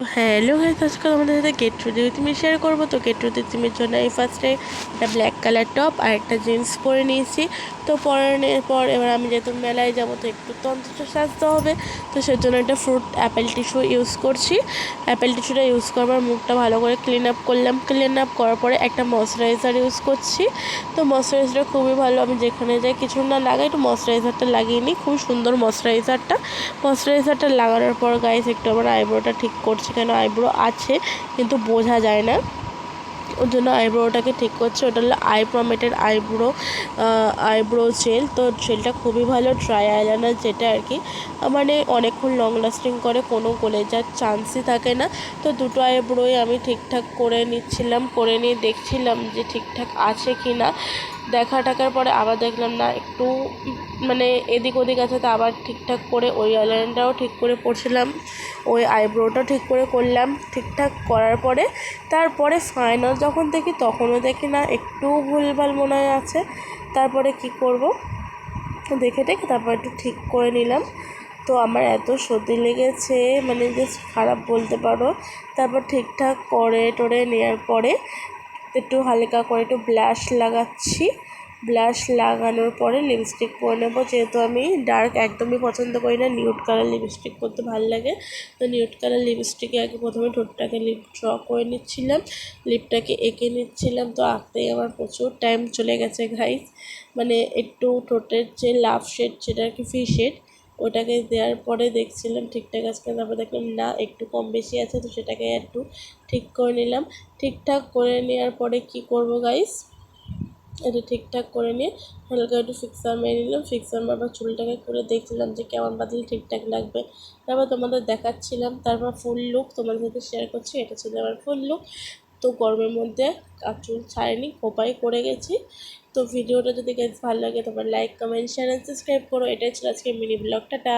Hello guys আজকে আমাদের সাথে গেট টুতে তুমি শেয়ার করব। তো গেট টুতে তুমির জন্য আমি ফার্স্টে একটা ব্ল্যাক কালার টপ আর একটা জিন্স পরে নিয়েছি। তো পরে নেওয়ার পর এবার আমি যেহেতু মেলায় যাব, তো একটু তন্ত্র সাজতে হবে। তো সেজন্য একটা ফ্রুট অ্যাপেল টিস্যু ইউজ করছি। অ্যাপেল টিস্যুটা ইউজ করবার মুখটা ভালো করে ক্লিন আপ করলাম। ক্লিন আপ করার পরে একটা ময়শ্চারাইজার ইউজ করছি। তো ময়শ্চারাইজারটা খুবই ভালো, আমি যেখানে যাই কিছু না লাগাই, একটু ময়শ্চারাইজারটা লাগিয়ে নিই। খুব সুন্দর ময়শ্চারাইজারটা ময়শ্চারাইজারটা লাগানোর পর গাইস একটু আমার আইব্রোটা ঠিক করছি। কেন আইব্রো আছে, কিন্তু বোঝা যায় না। ওর জন্য আইব্রোটাকে ঠিক করছে, ওটা হলো আইপ্রমেটের আইব্রো আইব্রো জেল। তো জেলটা খুবই ভালো, ড্রাই আইলাইনার যেটা আর কি। মানে অনেকক্ষণ লং লাস্টিং করে, কোনো গলে যাওয়ার চান্সই থাকে না। তো দুটো আইব্রোই আমি ঠিকঠাক করে নিচ্ছিলাম, করে নিয়ে দেখছিলাম যে ঠিকঠাক আছে কি না দেখা টাকার পরে আবার দেখলাম না, একটু মানে এদিক ওদিক আছে তো আবার ঠিকঠাক করে ওই আইলাইনারটাও ঠিক করে পড়ছিলাম, ওই আইব্রোটাও ঠিক করে করলাম, ঠিকঠাক করার পরে তারপরে ফাইনাল যখন দেখি তখনও দেখি না, একটু ভুলভাল মনে হয় আছে, তারপরে কি করব? দেখে দেখে তারপর একটু ঠিক করে নিলাম, তো আমার এত সর্দি লেগেছে মানে জাস্ট খারাপ বলতে পারো, তারপর ঠিকঠাক করে টরে নেওয়ার পরে একটু হালকা করে একটু ব্লাশ লাগাচ্ছি। ব্লাশ লাগানোর পরে লিপস্টিক পরে নেব। যেহেতু আমি ডার্ক একদমই পছন্দ করি না, নিউড কালার লিপস্টিক করতে ভালো লাগে। তো নিউড কালার লিপস্টিকে আগে প্রথমে ঠোঁটটাকে লিপ ড্র করে নিচ্ছিলাম, লিপটাকে এঁকে নিচ্ছিলাম। তো আঁকতেই আমার প্রচুর টাইম চলে গেছে ঘাইস মানে একটু ঠোঁটের যে লাভ শেড যেটা আর কি ফি শেড। ওটাকে দেওয়ার পরে দেখছিলাম ঠিকঠাক আছে, তারপর দেখলাম না, একটু কম বেশি আছে, তো সেটাকে একটু ঠিক করে নিলাম। ঠিকঠাক করে নেওয়ার পরে কি করব গাইস এটা ঠিকঠাক করে নিয়ে হালকা একটু ফিক্সার মেরে নিলাম। ফিক্সার মারবার চুলটাকে করে দেখছিলাম যে কেমন বাদলে ঠিকঠাক লাগবে। তারপর তোমাদের দেখাচ্ছিলাম, তারপর ফুল লুক তোমাদের সাথে শেয়ার করছি, এটা ছিল আমার ফুল লুক তো গরমের মধ্যে চুল ছাড়েনি খোপাই করে গেছি। তো ভিডিওটা যদি গেছে ভালো লাগে তোমার লাইক কমেন্ট শেয়ার সাবস্ক্রাইব করো। এটাই ছিল আজকে মিনি ব্লগটা